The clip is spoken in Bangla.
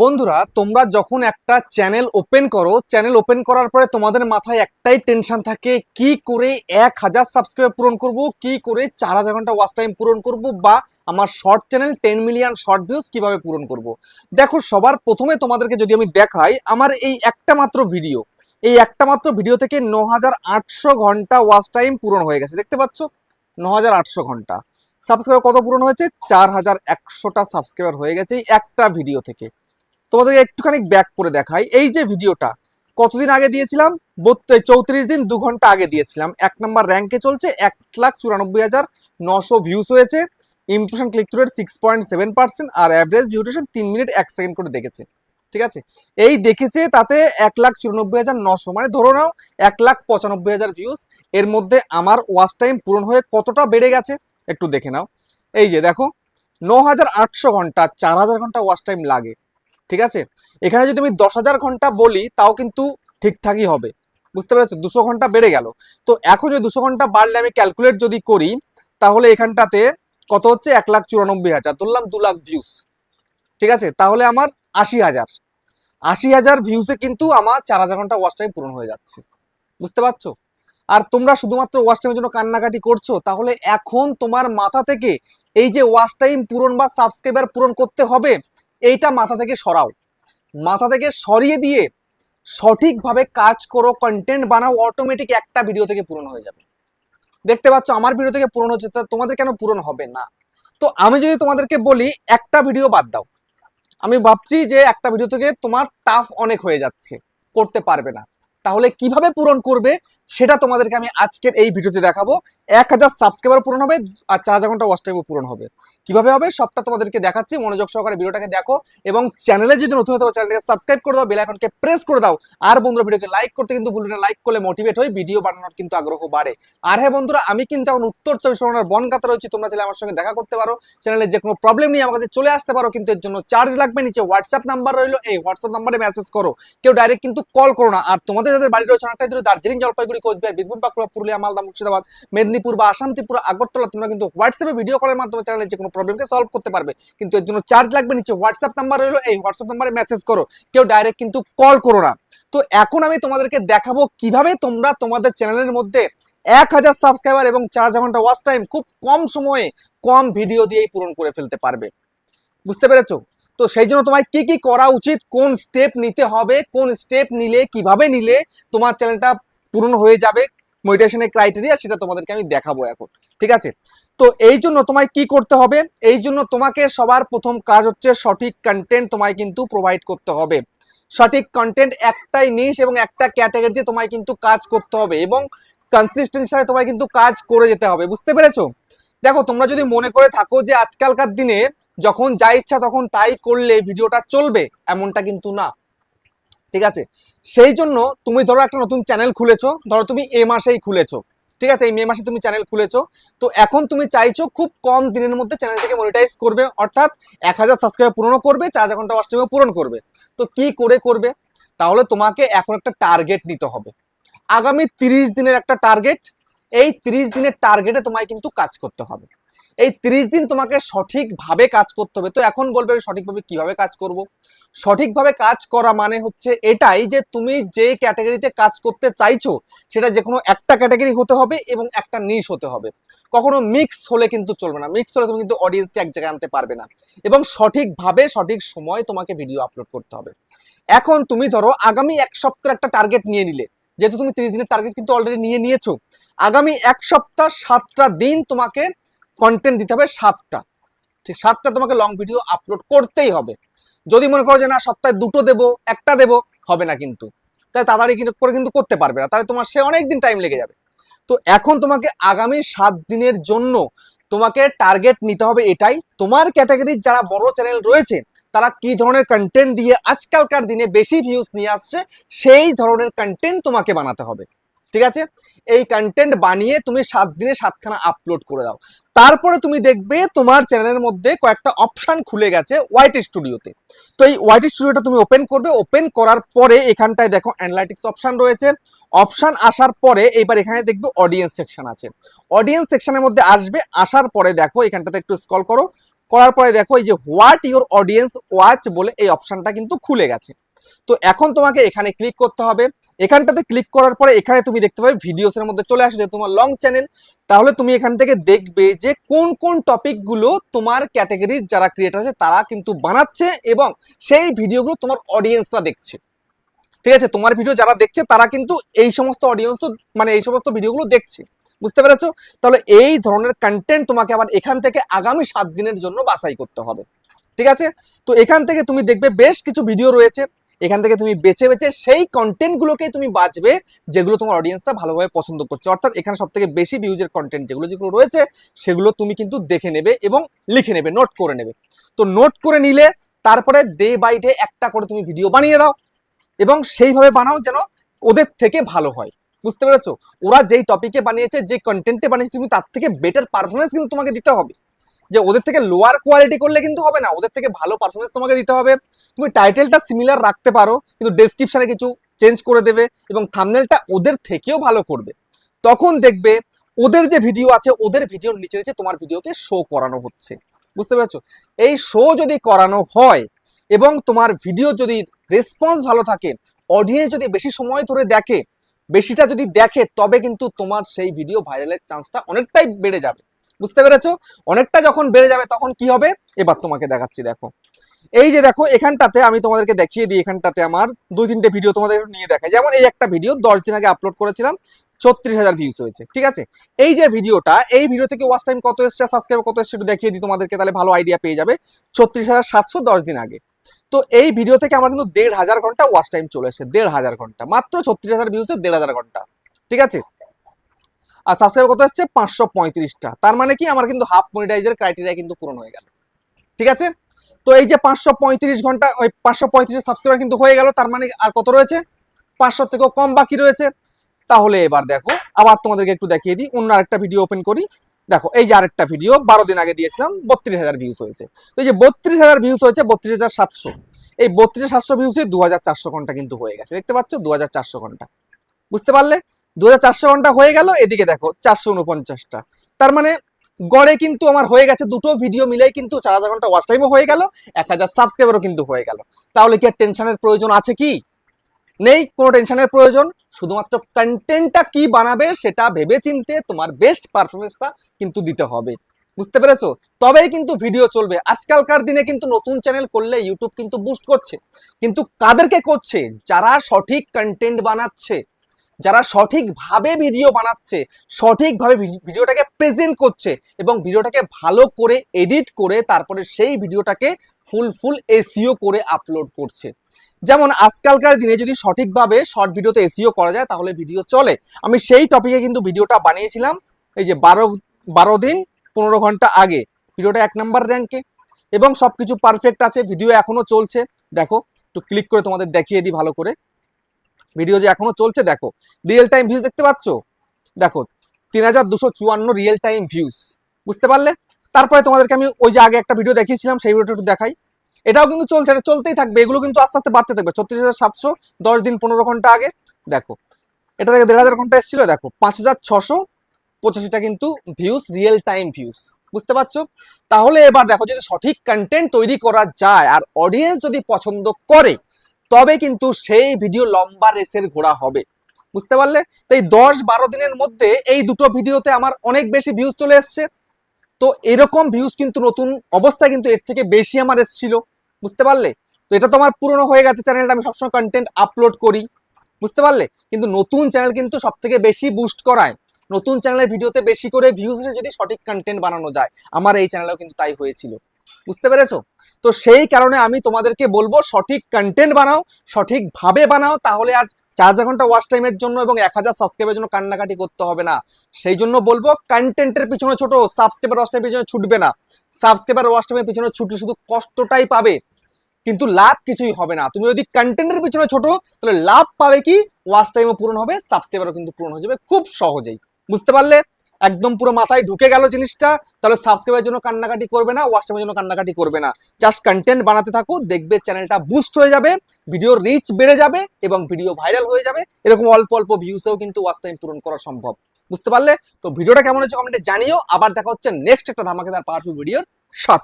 বন্ধুরা, তোমরা যখন একটা চ্যানেল ওপেন করো, চ্যানেল ওপেন করার পরে তোমাদের মাথায় একটাই টেনশন থাকে, কি করে এক হাজার সাবস্ক্রাইব পূরণ করব, কি করে চার হাজার ঘণ্টা ওয়াচ টাইম পূরণ করব, বা আমার short channel ten million short views কীভাবে পূরণ করব। দেখো, সবার প্রথমে তোমাদেরকে যদি আমি দেখাই, আমার এই একটা মাত্র ভিডিও এই একটা মাত্র ভিডিও থেকে ন হাজার আটশো ঘণ্টা ওয়াচ টাইম পূরণ হয়ে গেছে। দেখতে পাচ্ছ? ন হাজার আটশো ঘণ্টা। সাবস্ক্রাইবার কত পূরণ হয়েছে? চার হাজার একশোটা সাবস্ক্রাইবার হয়ে গেছে এই একটা ভিডিও থেকে। তোমাদেরকে একটুখানি ব্যাক করে দেখাই। এই যে ভিডিওটা, কতদিন আগে দিয়েছিলাম? চৌত্রিশ দিন, দু ঘণ্টা আগে দিয়েছিলাম। এক নম্বর র্যাঙ্কে চলছে, এক লাখ চুরানব্বই হাজার নশো ভিউস হয়েছে। Impression click through rate six point seven percent আর অ্যাভারেজ ভিউটেশন তিন মিনিট এক সেকেন্ড করে দেখেছে। ঠিক আছে? এই দেখেছে তাতে এক লাখ চুরানব্বই হাজার নশো মানে ধরো নাও, এক লাখ পঁচানব্বই হাজার ভিউস এর মধ্যে আমার ওয়াচ টাইম পূরণ হয়ে কতটা বেড়ে গেছে, একটু দেখে নাও। এই যে দেখো ন হাজার আটশো ঘণ্টা, চার হাজার ঘণ্টা ওয়াচ টাইম লাগে। ঠিক আছে? এখানে যদি আমি দশ হাজার ঘণ্টা বলি, তাও কিন্তু ঠিকঠাকই হবে। বুঝতে পেরেছ? দুশো ঘণ্টা বেড়ে গেল। তো এখন যদি দুশো ঘণ্টা বাড়লে আমি ক্যালকুলেট যদি করি, তাহলে এখানটাতে কত হচ্ছে? এক লাখ চুরানব্বই হাজার। ধরলাম দু লাখ ভিউস ঠিক আছে? তাহলে আমার আশি হাজার। আশি হাজার ভিউসে কিন্তু আমার চার হাজার ঘণ্টা ওয়াচ টাইম পূরণ হয়ে যাচ্ছে। বুঝতে পারছ? আর তোমরা শুধুমাত্র ওয়াচ টাইমের জন্য কান্নাকাটি করছ, তাহলে এখন তোমার মাথা থেকে এই যে ওয়াচ টাইম পূরণ বা সাবস্ক্রাইবার পূরণ করতে হবে এইটা মাথা থেকে সরাও। মাথা থেকে সরিয়ে দিয়ে সঠিকভাবে কাজ করো কন্টেন্ট বানাও অটোমেটিক একটা ভিডিও থেকে পূরণ হয়ে যাবে। দেখতে পাচ্ছ, আমার ভিডিও থেকে পূরণ হচ্ছে তোমাদের কেন পূরণ হবে না? তো আমি যদি তোমাদেরকে বলি, একটা ভিডিও বাদ দাও। আমি ভাবছি যে একটা ভিডিও থেকে তোমার টাফ অনেক হয়ে যাচ্ছে, করতে পারবে না। তাহলে কীভাবে পূরণ করবে সেটা তোমাদেরকে আমি আজকের এই ভিডিওতে দেখাবো। এক হাজার সাবস্ক্রাইবার পূরণ হবে আর চার হাজার ঘণ্টা ওয়াচ টাইমও পূরণ হবে। কীভাবে হবে সবটা তোমাদেরকে দেখাচ্ছি, মনোযোগ সহকারে ভিডিওটাকে দেখো এবং চ্যানেলে যদি নতুন হতো চ্যানেলটাকে সাবস্ক্রাইব করে দাও বেল আইকনকে প্রেস করে দাও। আর বন্ধুরা, ভিডিওকে লাইক করতে কিন্তু না লাইক করলে মোটিভেট হয়ে ভিডিও বানানোর কিন্তু আগ্রহ বাড়ে। আর হ্যাঁ বন্ধুরা, আমি কিন্তু এখন উত্তর চব্বিশ পরগনার বনগাতে রয়েছি, তোমরা চাইলে আমার সঙ্গে দেখা করতে পারো। চ্যানেলে যে কোনো প্রবলেম নিয়ে আমার কাছে চলে আসতে পারো, কিন্তু এর জন্য চার্জ লাগবে নিচে হোয়াটসঅ্যাপ নাম্বার রইল, এই হোয়াটসঅ্যাপ নাম্বারে মেসেজ করো। কেউ ডাইরেক্ট কিন্তু কল করো না। আর তোমাদের যাদের বাড়ি রয়েছে অনেকটাই দূরে দার্জিলিং জলপাইগুড়ি, কোচবিহার, বীরভূম বাঁকুড়া পুরুলিয়া, মালদা, মুর্শিদাবাদ, মেদিনীপুর বা আসাম ত্রিপুরা আগরতলা, তোমরা কিন্তু হোয়াটসঅ্যাপে ভিডিও কলের মাধ্যমে চ্যানেলে যে কোনো প্রবলেমকে সলভ করতে পারবে। কিন্তু এর জন্য চার্জ লাগবে নিচে হোয়াটসঅ্যাপ নাম্বার রইল, এই হোয়াটসঅ্যাপ নাম্বারে মেসেজ করো। কেউ ডাইরেক্ট কিন্তু কল করো না। তো এখন আমি তোমাদেরকে দেখাবো কীভাবে তোমরা তোমাদের চ্যানেলের মধ্যে এক হাজার সাবস্ক্রাইবার এবং চার হাজার ঘণ্টা ওয়াচ টাইম খুব কম সময়ে কম ভিডিও দিয়েই পূরণ করে ফেলতে পারবে। বুঝতে পেরেছ? তো সেই জন্য তোমায় কি কি করা উচিত, কোন স্টেপ নিতে হবে, কোন স্টেপ নিলে, কীভাবে নিলে তোমার চ্যানেলটা পূরণ হয়ে যাবে মনিটাইজেশনের ক্রাইটেরিয়া সেটা তোমাদেরকে আমি দেখাবো এখন, ঠিক আছে? তো এই জন্য তোমায় কি করতে হবে, এই জন্য তোমাকে সবার প্রথম কাজ হচ্ছে সঠিক কন্টেন্ট তোমায় কিন্তু প্রোভাইড করতে হবে। সঠিক কন্টেন্ট একটাই নিশ এবং একটা ক্যাটাগরিতে তোমায় কিন্তু কাজ করতে হবে এবং কনসিস্টেন্সি সাথে তোমায় কিন্তু কাজ করে যেতে হবে, বুঝতে পেরেছ? দেখো, তোমরা যদি মনে করে থাকো যে আজকালকার দিনে যখন যা ইচ্ছা তখন তাই করলে ভিডিওটা চলবে, এমনটা কিন্তু না। ঠিক আছে? সেই জন্য তুমি ধরো একটা নতুন চ্যানেল খুলেছো, ধরো তুমি এ মাসেই খুলেছো। ঠিক আছে? এই মে মাসে তুমি চ্যানেল খুলেছো। তো এখন তুমি চাইছো খুব কম দিনের মধ্যে চ্যানেলটাকে মনিটাইজ করবে, অর্থাৎ এক হাজার সাবস্ক্রাইবার পূরণ করবে, চার হাজার ঘণ্টা ওয়াচ পূরণ করবে। তো কি করে করবে? তাহলে তোমাকে এখন একটা টার্গেট নিতে হবে। আগামী তিরিশ দিনের একটা টার্গেট এই তিরিশ দিনের টার্গেটে তোমায় কিন্তু কাজ করতে হবে। এই তিরিশ দিন তোমাকে সঠিকভাবে কাজ করতে হবে। তো এখন বলবে সঠিকভাবে কীভাবে কাজ করব? সঠিকভাবে কাজ করা মানে হচ্ছে এটাই যে তুমি যে ক্যাটাগরিতে কাজ করতে চাইছো, সেটা যে কোনো একটা ক্যাটাগরি হতে হবে এবং একটা নিশ হতে হবে। কখনো মিক্স হলে কিন্তু চলবে না। মিক্স হলে তুমি কিন্তু অডিয়েন্সকে এক জায়গায় আনতে পারবে না। এবং সঠিকভাবে সঠিক সময় তোমাকে ভিডিও আপলোড করতে হবে। এখন তুমি ধরো আগামী এক সপ্তাহের একটা টার্গেট নিয়ে নিলে। যেহেতু তুমি তিরিশ দিনের টার্গেট কিন্তু অলরেডি নিয়ে নিয়েছো। আগামী এক সপ্তাহ সাতটা দিন তোমাকে কন্টেন্ট দিতে হবে সাতটা। ঠিক, সাতটা তোমাকে লং ভিডিও আপলোড করতেই হবে। যদি মনে করো যে না, সপ্তাহে দুটো দেবো, একটা দেবো, হবে না কিন্তু। তাই তাড়াতাড়ি কিন্তু করে কিন্তু করতে পারবে না। তাহলে তোমার সে অনেক দিন টাইম লেগে যাবে। তো এখন তোমাকে আগামী সাত দিনের জন্য তোমাকে টার্গেট নিতে হবে এটাই। তোমার ক্যাটাগরির যারা বড় চ্যানেল রয়েছে তারা কি ধরনের কন্টেন্ট দিয়ে আজকালকার দিনে বেশি ভিউজ নিয়ে আসছে, সেই ধরনের কন্টেন্ট তোমাকে বানাতে হবে। ঠিক আছে? এই কন্টেন্ট বানিয়ে তুমি সাত দিনে সাতখানা আপলোড করে দাও। তারপরে তুমি দেখবে তোমার চ্যানেলের মধ্যে কয়েকটা অপশন খুলে গেছে হোয়াইট স্টুডিওতে তো। এই হোয়াইট স্টুডিওটা তুমি ওপেন করবে। ওপেন করার পরে এখানটায় দেখো অ্যানালাইটিক্স অপশন রয়েছে। অপশন আসার পরে এবার এখানে দেখবে অডিয়েন্স সেকশন আছে। অডিয়েন্স সেকশনের মধ্যে আসবে, আসার পরে দেখো এখানটাতে একটু স্কল করো। করার পরে দেখো, এই যে হোয়াট ইউর অডিয়েন্স ওয়াচ বলে এই অপশনটা কিন্তু খুলে গেছে। তো এখন তোমাকে এখানে ক্লিক করতে হবে। এখানটাতে ক্লিক করার পরে এখানে তুমি দেখতে পাবে ভিডিওস এর মধ্যে চলে আসে তোমার লং চ্যানেল তাহলে তুমি এখান থেকে দেখবে যে কোন কোন টপিকগুলো তোমার ক্যাটাগরির যারা ক্রিয়েটার আছে তারা কিন্তু বানাচ্ছে এবং সেই ভিডিওগুলো তোমার অডিয়েন্সটা দেখছে। ঠিক আছে? তোমার ভিডিও যারা দেখছে তারা কিন্তু এই সমস্ত অডিয়েন্সও মানে এই সমস্ত ভিডিওগুলো দেখছে। বুঝতে পেরেছ? তাহলে এই ধরনের কন্টেন্ট তোমাকে আবার এখান থেকে আগামী সাত দিনের জন্য বাছাই করতে হবে। ঠিক আছে? তো এখান থেকে তুমি দেখবে বেশ কিছু ভিডিও রয়েছে। এখান থেকে তুমি বেছে বেছে সেই কন্টেন্টগুলোকে তুমি বাঁচবে যেগুলো তোমার অডিয়েন্সটা ভালোভাবে পছন্দ করছে। অর্থাৎ এখানে সব থেকে বেশি ভিউজের কন্টেন্ট যেগুলো যেগুলো রয়েছে, সেগুলো তুমি কিন্তু দেখে নেবে এবং লিখে নেবে নোট করে নেবে। তো নোট করে নিলে তারপরে ডে বাই ডে একটা করে তুমি ভিডিও বানিয়ে দাও এবং সেইভাবে বানাও যেন ওদের থেকে ভালো হয়। বুঝতে পেরেছ? ওরা যেই টপিকে বানিয়েছে, যে কন্টেন্টে বানিয়েছে, তুমি তার থেকে বেটার পারফরমেন্স কিন্তু তোমাকে দিতে হবে। যে ওদের থেকে লোয়ার কোয়ালিটি করলে কিন্তু হবে না, ওদের থেকে ভালো পারফরমেন্স তোমাকে দিতে হবে। তুমি টাইটেলটা সিমিলার রাখতে পারো, কিন্তু ডেসক্রিপশনে কিছু চেঞ্জ করে দেবে এবং থামনেলটা ওদের থেকেও ভালো করবে। তখন দেখবে ওদের যে ভিডিও আছে, ওদের ভিডিওর নিচে নিচে তোমার ভিডিওকে শো করানো হচ্ছে। বুঝতে পেরেছ? এই শো যদি করানো হয় এবং তোমার ভিডিও যদি রেসপন্স ভালো থাকে অডিয়েন্স যদি বেশি সময় ধরে দেখে বেশিটা যদি দেখে, তবে কিন্তু তোমার সেই ভিডিও ভাইরালের চান্সটা অনেকটাই বেড়ে যাবে। বুঝতে পেরেছ? অনেকটা যখন বেড়ে যাবে, তখন কি হবে? এবার তোমাকে দেখাচ্ছি, দেখো। এই যে দেখো, এখানটাতে আমি তোমাদেরকে দেখিয়ে দিই, এখানটাতে আমার দুই তিনটে ভিডিও তোমাদের নিয়ে দেখাই। যেমন এই একটা ভিডিও দশ দিন আগে আপলোড করেছিলাম, ছত্রিশ হাজার ভিউজ হয়েছে, ঠিক আছে? এই যে ভিডিওটা এই ভিডিও থেকে ওয়াচ টাইম কত এসছে সাবস্ক্রাইব কত এসছে, একটু দেখিয়ে দিই তোমাদেরকে, তাহলে ভালো আইডিয়া পেয়ে যাবে। ছত্রিশ হাজার সাতশো দশ দিন আগে। তো এই ভিডিও থেকে আমার কিন্তু দেড় হাজার ঘণ্টা ওয়াচ টাইম চলে এসেছে, দেড় হাজার ঘণ্টা। মাত্র ছত্রিশ হাজার ভিউজে দেড় হাজার ঘণ্টা। ঠিক আছে? আর সাবস্ক্রাইব কত হচ্ছে পাঁচশো পঁয়ত্রিশটা। তার মানে কি? আমার কিন্তু হাফ মনিটাইজের ক্রাইটেরিয়া কিন্তু পূরণ হয়ে গেল। ঠিক আছে? তো এই যে পাঁচশো পঁয়ত্রিশ ঘণ্টা, ওই পাঁচশো পঁয়ত্রিশ সাবস্ক্রাইবার কিন্তু হয়ে গেল। তার মানে আর কত রয়েছে? পাঁচশো থেকেও কম বাকি রয়েছে। তাহলে এবার দেখো, আবার তোমাদেরকে একটু দেখিয়ে দিই। অন্য আরেকটা ভিডিও ওপেন করি। দেখো, এই যে আরেকটা ভিডিও বারো দিন আগে দিয়েছিলাম, বত্রিশ হাজার ভিউজ হয়েছে। তো এই যে বত্রিশ হাজার ভিউজ হয়েছে, বত্রিশ হাজার সাতশো। এই বত্রিশ সাতশো ভিউজে দু হাজার চারশো ঘণ্টা কিন্তু হয়ে গেছে। দেখতে পাচ্ছ? দু হাজার চারশো ঘণ্টা। বুঝতে পারলে? দু হাজার চারশো ঘণ্টা হয়ে গেল, এদিকে দেখো, চারশো উনপঞ্চাশটা। তার মানে গড়ে কিন্তু আমার হয়ে গেছে দুটো ভিডিও মিলেই কিন্তু চার হাজার ঘণ্টা ওয়াচ টাইমও হয়ে গেল, এক হাজার সাবস্ক্রাইবারও কিন্তু হয়ে গেল। তাহলে কি আর টেনশনের প্রয়োজন আছে কি? নেই? কোনো টেনশনের প্রয়োজন? শুধুমাত্র কন্টেন্টটা কি বানাবে সেটা ভেবে চিনতে তোমার বেস্ট পারফরমেন্সটা কিন্তু দিতে হবে। বুঝতে পেরেছ? তবেই কিন্তু ভিডিও চলবে। আজকালকার দিনে কিন্তু নতুন চ্যানেল করলে ইউটিউব কিন্তু বুস্ট করছে। কিন্তু কাদেরকে করছে? যারা সঠিক কন্টেন্ট বানাচ্ছে, যারা সঠিকভাবে ভিডিও বানাচ্ছে, সঠিকভাবে ভিডিওটাকে প্রেজেন্ট করছে এবং ভিডিওটাকে ভালো করে এডিট করে তারপরে সেই ভিডিওটাকে ফুল ফুল এসিও করে আপলোড করছে। যেমন আজকালকার দিনে যদি সঠিকভাবে শর্ট ভিডিওতে এসিও করা যায়, তাহলে ভিডিও চলে। আমি সেই টপিকে কিন্তু ভিডিওটা বানিয়েছিলাম, এই যে বারো বারো দিন, পনেরো ঘণ্টা আগে। ভিডিওটা এক নাম্বার র্যাঙ্কে এবং সব কিছু পারফেক্ট আছে ভিডিও এখনও চলছে। দেখো, একটু ক্লিক করে তোমাদের দেখিয়ে দিই ভালো করে। ভিডিও যে এখনও চলছে, দেখো রিয়েল টাইম ভিউজ দেখতে পাচ্ছ? দেখো, তিন হাজার দুশো চুয়ান্ন রিয়েল টাইম ভিউজ বুঝতে পারলে? তারপরে তোমাদেরকে আমি ওই যে আগে একটা ভিডিও দেখিয়েছিলাম, সেই ভিডিওটা একটু দেখাই। এটাও কিন্তু চলছে, এটা চলতেই থাকবে, এগুলো কিন্তু আস্তে আস্তে বাড়তে থাকবে। ছত্রিশ হাজার সাতশো, দশ দিন, পনেরো ঘণ্টা আগে। দেখো, এটা থেকে দেড় হাজার ঘণ্টা এসেছিল, দেখো, পাঁচ হাজার ছশো, পঁচাশিটা কিন্তু ভিউজ রিয়েল টাইম ভিউজ বুঝতে পারছ? তাহলে এবার দেখো, যদি সঠিক কন্টেন্ট তৈরি করা যায় আর অডিয়েন্স যদি পছন্দ করে, তবে কিন্তু সেই ভিডিও লম্বা রেসের ঘোড়া হবে। বুঝতে পারলে? তো এই দশ বারো দিনের মধ্যে এই দুটো ভিডিওতে আমার অনেক বেশি ভিউজ চলে এসছে। তো এরকম ভিউজ কিন্তু নতুন অবস্থায় কিন্তু এর থেকে বেশি আমার এসেছিল। বুঝতে পারলে? তো এটা তো আমার পুরনো হয়ে গেছে চ্যানেলটা আমি সবসময় কন্টেন্ট আপলোড করি। বুঝতে পারলে? কিন্তু নতুন চ্যানেল কিন্তু সব থেকে বেশি বুস্ট করায়। নতুন চ্যানেলের ভিডিওতে বেশি করে ভিউজ এসে যদি সঠিক কন্টেন্ট বানানো যায়, আমার এই চ্যানেলেও কিন্তু তাই হয়েছিল। বুঝতে পেরেছ? তো সেই কারণে আমি তোমাদেরকে বলব, সঠিক কন্টেন্ট বানাও সঠিকভাবে বানাও, তাহলে আর চার হাজার ঘণ্টা ওয়াচ টাইমের জন্য এবং এক হাজার সাবস্ক্রাইবের জন্য কান্নাকাটি করতে হবে না। সেই জন্য বলব কন্টেন্টের পিছনে ছোট সাবস্ক্রাইবার ওয়াচ টাইমের পিছনে ছুটবে না। সাবস্ক্রাইবার ওয়াচ টাইমের পিছনে ছুটলে শুধু কষ্টটাই পাবে। কিন্তু লাভ কিছুই হবে না। তুমি যদি কন্টেন্টের পিছনে ছোট, তাহলে লাভ পাবে কি? ওয়াচ টাইমও পূরণ হবে সাবস্ক্রাইবারও কিন্তু পূরণ হয়ে যাবে খুব সহজেই। বুঝতে পারলে? একদম পুরো মাথায় ঢুকে গেল জিনিসটা, তাহলে সাবস্ক্রাইবের জন্য কান্নাকাটি করবে না ওয়াচ টাইমের জন্য কান্নাকাটি করবে না। জাস্ট কন্টেন্ট বানাতে থাকো, দেখবে চ্যানেলটা বুস্ট হয়ে যাবে ভিডিওর রিচ বেড়ে যাবে এবং ভিডিও ভাইরাল হয়ে যাবে। এরকম অল্প অল্প ভিউসেও কিন্তু ওয়াচ টাইম পূরণ করা সম্ভব। বুঝতে পারলে? তো ভিডিওটা কেমন হচ্ছে কমেন্টে জানিও। আবার দেখা হচ্ছে নেক্সট একটা ধামাকেদার পাওয়ারফুল ভিডিওর সাথে।